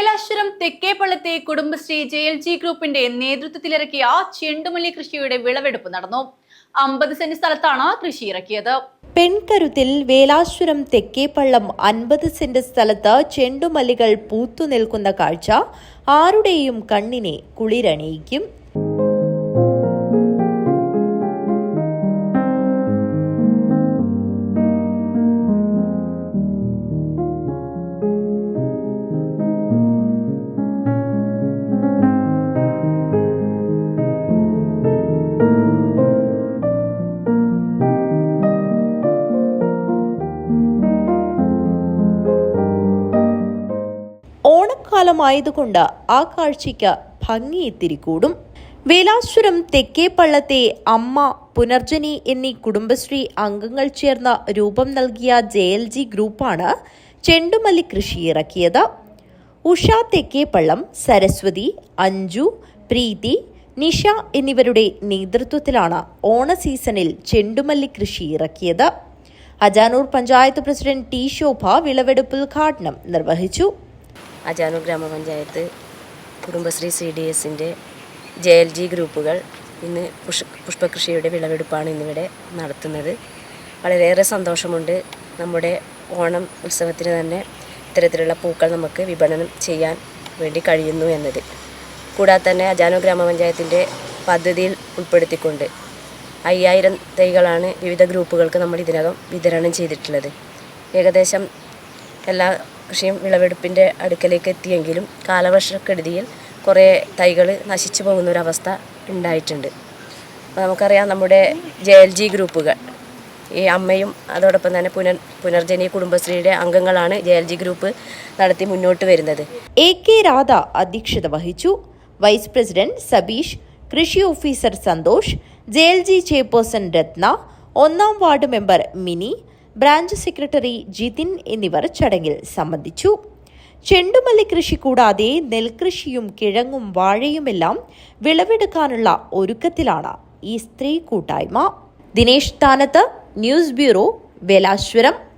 വേലാശ്വരം തെക്കേപ്പള്ളത്തെ Kudumbashree J L G ഗ്രൂപ്പിന്റെ നേതൃത്വത്തിലിറക്കിയ ചെണ്ടുമല്ലി കൃഷിയുടെ വിളവെടുപ്പ് നടന്നു. അമ്പത് സെന്റ് സ്ഥലത്താണ് കൃഷി ഇറക്കിയത്. പെൺകരുത്തിൽ വേലാശ്വരം തെക്കേപ്പള്ളം അൻപത് സെന്റ് സ്ഥലത്ത് ചെണ്ടുമല്ലികൾ പൂത്തു നിൽക്കുന്ന കാഴ്ച ആരുടെയും കണ്ണിനെ കുളിരണിയിക്കും. ഓണക്കാലമായതുകൊണ്ട് ആ കാഴ്ചയ്ക്ക് ഭംഗി ഇത്തിരി കൂടും വേലാശ്വരം തെക്കേപ്പള്ളത്തെ അമ്മ പുനർജനി എന്നീ കുടുംബശ്രീ അംഗങ്ങൾ ചേർന്ന് രൂപം നൽകിയ ജെ എൽ ജി ഗ്രൂപ്പാണ് ചെണ്ടുമല്ലി കൃഷി ഇറക്കിയത്. ഉഷ തെക്കേപ്പള്ളം സരസ്വതി അഞ്ജു പ്രീതി നിഷ എന്നിവരുടെ നേതൃത്വത്തിലാണ് ഓണ സീസണിൽ ചെണ്ടുമല്ലി കൃഷി ഇറക്കിയത്. അജാനൂർ പഞ്ചായത്ത് പ്രസിഡന്റ് ടി ശോഭ വിളവെടുപ്പ് ഉദ്ഘാടനം നിർവഹിച്ചു. അജാനൂർ ഗ്രാമപഞ്ചായത്ത് കുടുംബശ്രീ സി ഡി എസിന്റെ ജെ എൽ ജി ഗ്രൂപ്പുകൾ ഇന്ന് പുഷ് പുഷ്പകൃഷിയുടെ വിളവെടുപ്പാണ് ഇന്നിവിടെ നടത്തുന്നത്. വളരെയേറെ സന്തോഷമുണ്ട്. നമ്മുടെ ഓണം ഉത്സവത്തിന് തന്നെ ഇത്തരത്തിലുള്ള പൂക്കൾ നമുക്ക് വിപണനം ചെയ്യാൻ വേണ്ടി കഴിയുന്നു എന്നത്. കൂടാതെ തന്നെ അജാനു ഗ്രാമപഞ്ചായത്തിന്റെ പദ്ധതിയിൽ ഉൾപ്പെടുത്തിക്കൊണ്ട് അയ്യായിരം തൈകളാണ് വിവിധ ഗ്രൂപ്പുകൾക്ക് നമ്മൾ ഇതിനകം വിതരണം ചെയ്തിട്ടുള്ളത്. ഏകദേശം എല്ലാ കൃഷിയും വിളവെടുപ്പിന്റെ അടുക്കലേക്ക് എത്തിയെങ്കിലും കാലവർഷക്കെടുതിയിൽ കുറേ തൈകൾ നശിച്ചു പോകുന്നൊരവസ്ഥ ഉണ്ടായിട്ടുണ്ട്. അപ്പോൾ നമുക്കറിയാം നമ്മുടെ ജെ എൽ ജി ഗ്രൂപ്പുകൾ ഈ അമ്മയും അതോടൊപ്പം തന്നെ പുനർ പുനർജനി കുടുംബശ്രീയുടെ അംഗങ്ങളാണ് ജെ എൽ ജി ഗ്രൂപ്പ് നടത്തി മുന്നോട്ട് വരുന്നത്. എ കെ രാധ അധ്യക്ഷത വഹിച്ചു. വൈസ് പ്രസിഡന്റ് സബീഷ് കൃഷി officer Santhosh J L G chairperson Ratna ഒന്നാം ward member Mini branch secretary Jithin എന്നിവർ ചടങ്ങിൽ സംബന്ധിച്ചു. ചെണ്ടുമല്ലി കൃഷി കൂടാതെ നെൽകൃഷിയും കിഴങ്ങും വാഴയുമെല്ലാം വിളവെടുക്കാനുള്ള ഒരുക്കത്തിലാണ് ഈ സ്ത്രീ കൂട്ടായ്മ. ദിനേശ് സ്ഥാനത്ത് ന്യൂസ് ബ്യൂറോ വേലാശ്വരം.